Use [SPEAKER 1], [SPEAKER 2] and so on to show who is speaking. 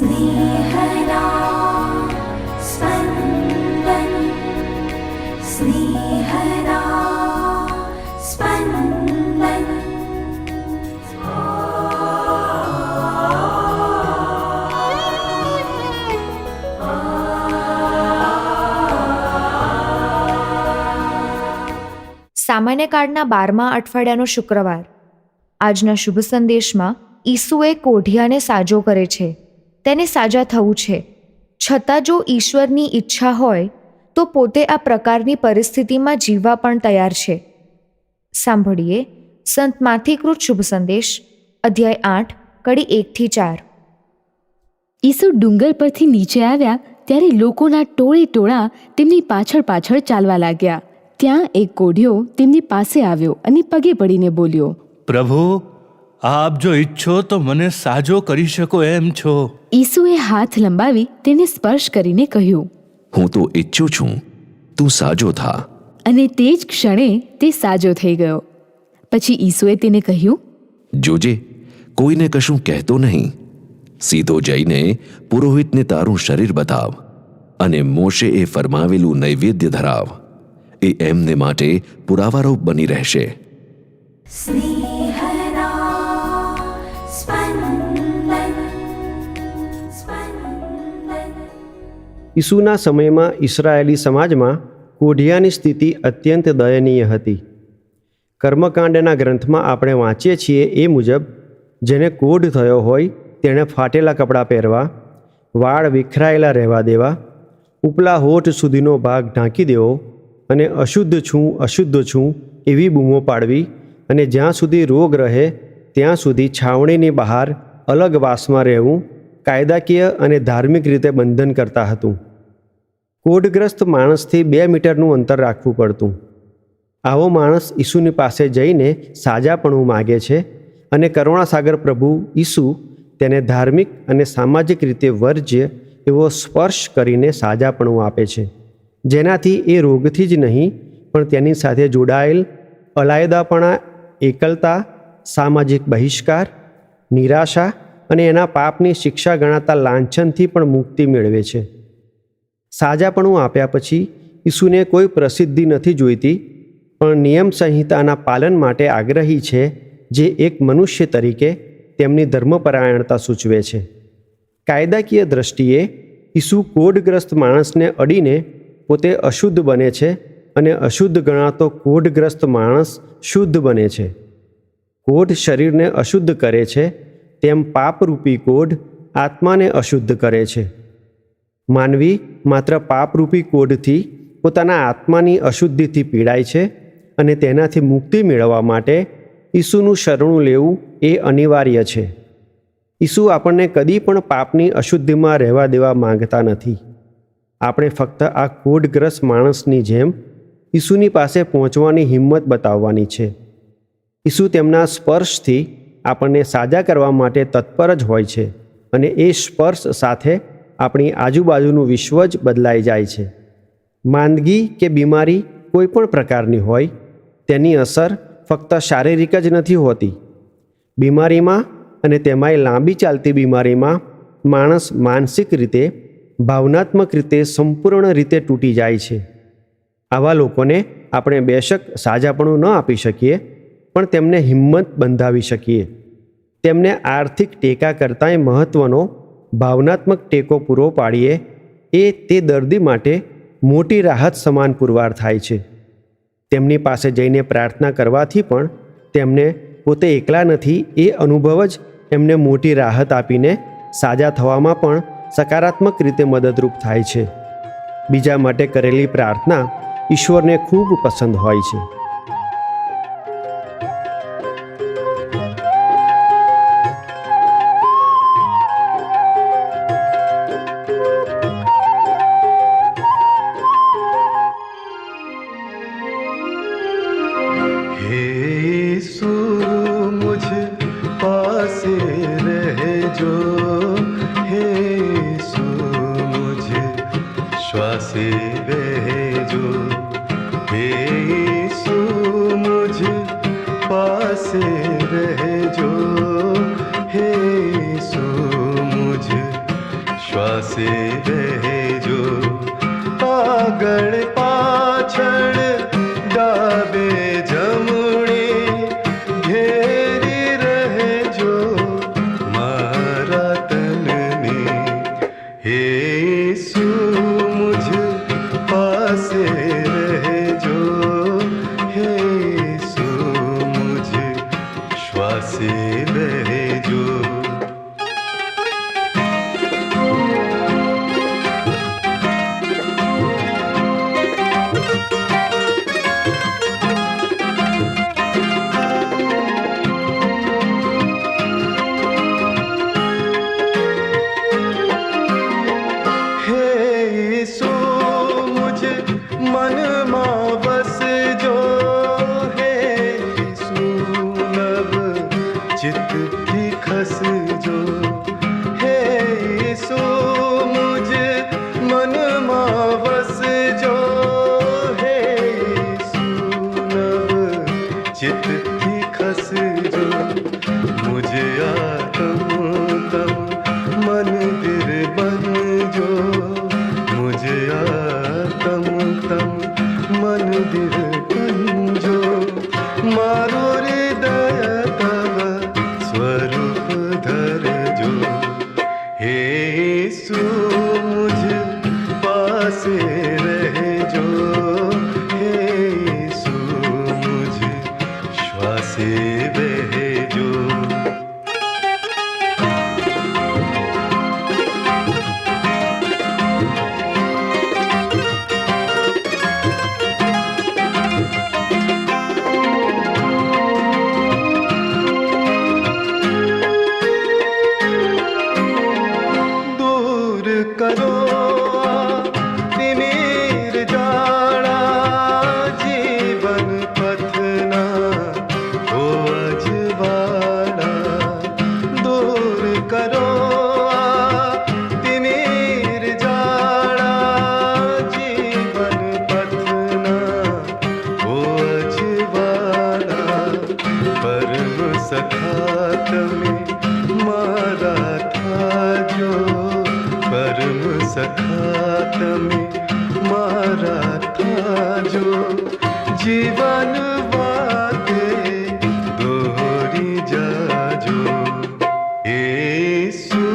[SPEAKER 1] स्नेहदा स्पन्दन् स्नेहदा स्पन्दन्
[SPEAKER 2] સામાન્ય કાળના બારમા અઠવાડિયાનો શુક્રવાર આજના શુભ સંદેશમાં ઈસુએ કોઢિયાને સાજો કરે છે તેને સાજા થવું છે. છતાં જો ઈશ્વરની ઈચ્છા હોય તો પોતે આ પ્રકારની પરિસ્થિતિમાં જીવવા પણ તૈયાર છે. સાંભળીએ સંત માથીકૃત શુભ સંદેશ અધ્યાય આઠ કડી એકથી ચાર.
[SPEAKER 3] ઈસુ ડુંગર પરથી નીચે આવ્યા ત્યારે લોકોના ટોળે ટોળા તેમની પાછળ પાછળ ચાલવા લાગ્યા. ત્યાં એક કોઢિયો તેમની પાસે આવ્યો અને પગે પડીને બોલ્યો
[SPEAKER 4] પ્રભુ આપ જો ઈચ્છો તો મને સાજો કરી શકો એમ છો.
[SPEAKER 3] ઈસુએ હાથ લંબાવી તેને સ્પર્શ કરીને કહ્યું
[SPEAKER 5] હું તો ઈચ્છું છું તું સાજો થા.
[SPEAKER 3] અને તે જ ક્ષણે તે સાજો થઈ ગયો. પછી ઈસુએ તેને કહ્યું
[SPEAKER 5] જોજે કોઈને કશું કહેતો નહીં. સીધો જઈને પુરોહિતને તારું શરીર બતાવ અને મોશે એ ફરમાવેલું નૈવેદ્ય ધરાવ. એ એમને માટે પુરાવારૂપ બની રહેશે.
[SPEAKER 1] સ્નેહ
[SPEAKER 6] ઈસુના સમયમાં ઇસરાયેલી સમાજમાં કોઢિયાની સ્થિતિ અત્યંત દયનીય હતી. કર્મકાંડના ગ્રંથમાં આપણે વાંચીએ છીએ એ મુજબ, જેને કોઢ થયો હોય તેણે ફાટેલા કપડાં પહેરવા, વાળ વિખરાયેલા રહેવા દેવા, ઉપલા હોઠ સુધીનો ભાગ ઢાંકી દેવો અને અશુદ્ધ છું અશુદ્ધ છું એવી બૂમો પાડવી અને જ્યાં સુધી રોગ રહે, ત્યાં સુધી છાવણીની બહાર અલગ વાસમાં રહેવું કાયદાકીય અને ધાર્મિક રીતે બંધન કરતા હતું. કોઢગ્રસ્ત માણસથી બે મીટરનું અંતર રાખવું પડતું. આવો માણસ ઈસુની પાસે જઈને સાજાપણું માગે છે અને કરુણાસાગર પ્રભુ ઈસુ તેને ધાર્મિક અને સામાજિક રીતે વર્જ્ય એવો સ્પર્શ કરીને સાજાપણું આપે છે. જેનાથી એ રોગથી જ નહીં, પણ તેની સાથે જોડાયેલ અલાયદાપણા, એકલતા, સામાજિક બહિષ્કાર, નિરાશા અને એના પાપની શિક્ષા ગણાતા લાંછનથી પણ મુક્તિ મેળવે છે. સાજાપણું આપ્યા પછી ઈસુને કોઈ પ્રસિદ્ધિ નથી જોઈતી, પણ નિયમ સંહિતાના પાલન માટે આગ્રહી છે જે એક મનુષ્ય તરીકે તેમની ધર્મપરાયણતા સૂચવે છે. કાયદાકીય દ્રષ્ટિએ ઈસુ કોઢગ્રસ્ત માણસને અડીને પોતે અશુદ્ધ બને છે અને અશુદ્ધ ગણાતો કોઢગ્રસ્ત માણસ શુદ્ધ બને છે. કોઢ શરીરને અશુદ્ધ કરે છે તેમ પાપરૂપી કોઢ આત્માને અશુદ્ધ કરે છે. માનવી માત્ર પાપરૂપી કોઢથી પોતાના આત્માની અશુદ્ધિથી પીડાય છે અને તેનાથી મુક્તિ મેળવવા માટે ઈસુનું શરણું લેવું એ અનિવાર્ય છે. ઈસુ આપણને કદી પણ પાપની અશુદ્ધિમાં રહેવા દેવા માંગતા નથી. આપણે ફક્ત આ કોઢગ્રસ્ત માણસની જેમ ઈસુની પાસે પહોંચવાની હિંમત બતાવવાની છે. ઈસુ તેમના સ્પર્શથી આપણને સાજા કરવા માટે તત્પર જ હોય છે અને એ સ્પર્શ સાથે આપણી આજુબાજુનું વિશ્વ જ બદલાઈ જાય છે. માંદગી કે બીમારી કોઈ પણ પ્રકારની હોય, તેની અસર ફક્ત શારીરિક જ નથી હોતી. બીમારીમાં અને તેમાંય લાંબી ચાલતી બીમારીમાં માણસ માનસિક રીતે, ભાવનાત્મક રીતે સંપૂર્ણ રીતે તૂટી જાય છે. આવા લોકોને આપણે બેશક સાજાપણું ન આપી શકીએ પણ તેમને હિંમત બંધાવી શકીએ. તેમને આર્થિક ટેકા કરતાંય મહત્ત્વનો ભાવનાત્મક ટેકો પૂરો પાડીએ એ તે દર્દી માટે મોટી રાહત સમાન પુરવાર થાય છે. તેમની પાસે જઈને પ્રાર્થના કરવાથી પણ તેમને પોતે એકલા નથી એ અનુભવ જ એમને મોટી રાહત આપીને સાજા થવામાં પણ સકારાત્મક રીતે મદદરૂપ થાય છે. બીજા માટે કરેલી પ્રાર્થના ઈશ્વરને ખૂબ પસંદ હોય છે.
[SPEAKER 7] પાસે રહેજો હે શું મુજે શ્વાસે વહેજો હે શું મુજે પાસે રહેજો હે શું મુજે શ્વાસે વહેજો सो मुझे मन मावस जो है सुनब चित की खस जो है सो मुझे मन मावस जो है सुनब चित મન દિલ કંજો મારો Jesús.